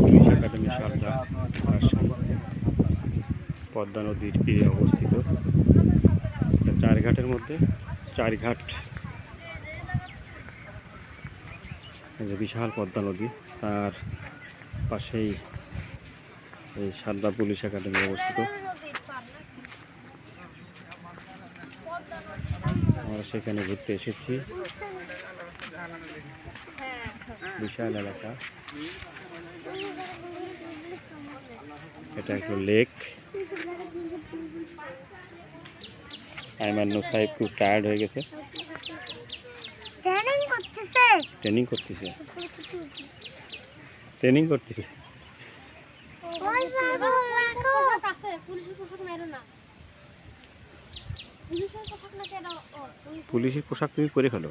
Police academy Sarada Padma নদীর তীরে অবস্থিত। চারঘাটের মধ্যে চারঘাট যে বিশাল পদ্মা নদী, তার পাশেই এই সারদা পুলিশ একাডেমি অবস্থিত। আমরা সেখানে ঘুরতে এসেছি। বিশাল এলাকা। এটা একটা লেক আইমান সাহেব খুব টায়ার্ড হয়ে গেছে। ট্রেনিং করতেছে। ট্রেনিং করতেছে। ট্রেনিং পুলিশের পোশাক পুলিশের তুমি পরে ফেলো।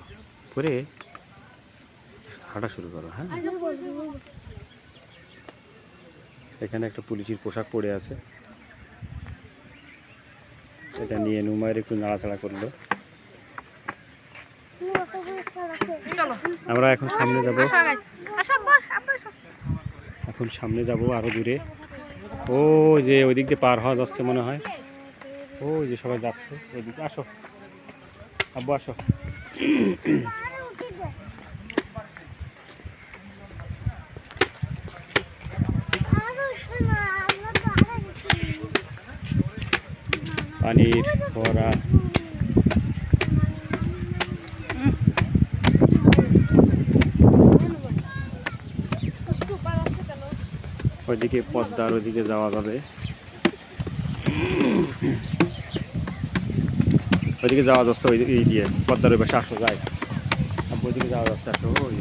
পরে হাঁটা শুরু করো হ্যাঁ? এখানে একটা পুলিশের পোশাক পরে আছে। সেটা নিয়ে নুমায়ের একটু নাড়াচাড়া করল। আমরা এখন সামনে যাব। এখন সামনে যাব আরও দূরে। ও, যে ওই দিক দিয়ে পার হওয়া যাচ্ছে মনে হয়। ও যে সবাই যাচ্ছে। ওইদিকে আসো। আব্বু, আসো আরও শোনা আমরা তো আরও গেছি পানির কেন ওইদিকে পদ্মার ওইদিকে যাওয়া যাবে। ওইদিকে যাওয়া যাচ্ছে ওই দিয়ে, পদ্মার ওই পাশে আসো যায় ওইদিকে যাওয়া যাচ্ছে আসো, ওই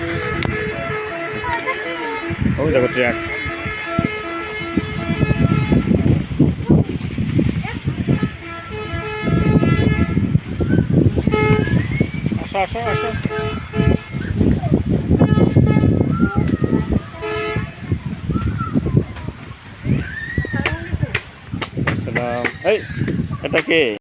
যে। ওই দেখো ট্র্যাক আসো আসো আসো সালাম এই এটা কে